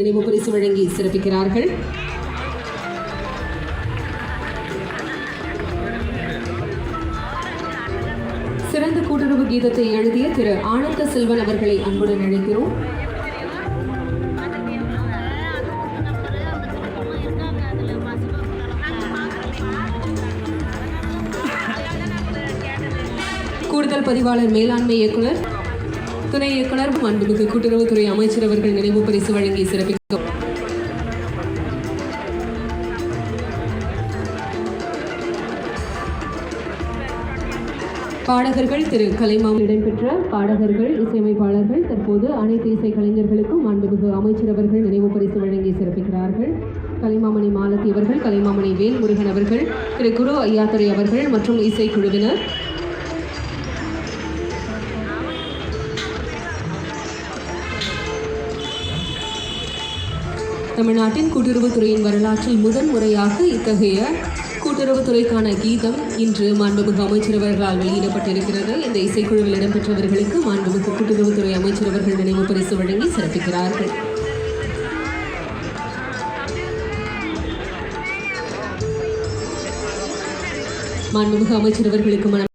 நினைவு பரிசு வழங்கி சிறப்பிக்கிறார்கள். சிறந்த கூட்டுறவு கீதத்தை எழுதிய திரு ஆனந்த செல்வன் அவர்களை அன்புடன் அழைக்கிறோம். கூடுதல் பதிவாளர் மேலாண்மை இயக்குனர் துணை இயக்குனர் மாண்புமிகு கூட்டுறவுத்துறை அமைச்சர் அவர்கள் நினைவு பரிசு வழங்கி சிறப்பிக்கும் பாடகர்கள் திரு கலைமாவில் இடம்பெற்ற பாடகர்கள் இசையமைப்பாளர்கள் தற்போது அனைத்து இசை கலைஞர்களுக்கும் மாண்புமிகு அமைச்சர் அவர்கள் நினைவு பரிசு வழங்கி சிறப்பிக்கிறார்கள். கலைமாமணி மாலதி அவர்கள் கலைமாமணி வேல்முருகன் அவர்கள் திரு குரு ஐயாத்துறை அவர்கள் மற்றும் இசைக்குழுவினர் தமிழ்நாட்டின் கூட்டுறவுத்துறையின் வரலாற்றில் முதன் முறையாக இத்தகைய கூட்டுறவுத்துறைக்கான கீதம் இன்று மாண்புமிகு அமைச்சர் அவர்களால் வெளியிடப்பட்டிருக்கிறது. இந்த இசைக்குழுவில் இடம்பெற்றவர்களுக்கு மாண்புமிகு கூட்டுறவுத்துறை அமைச்சர் அவர்கள் நினைவு பரிசு வழங்கி சிறப்பிக்கிறார்கள். மாண்புமிகு அமைச்சர் அவர்களுக்கு மனம்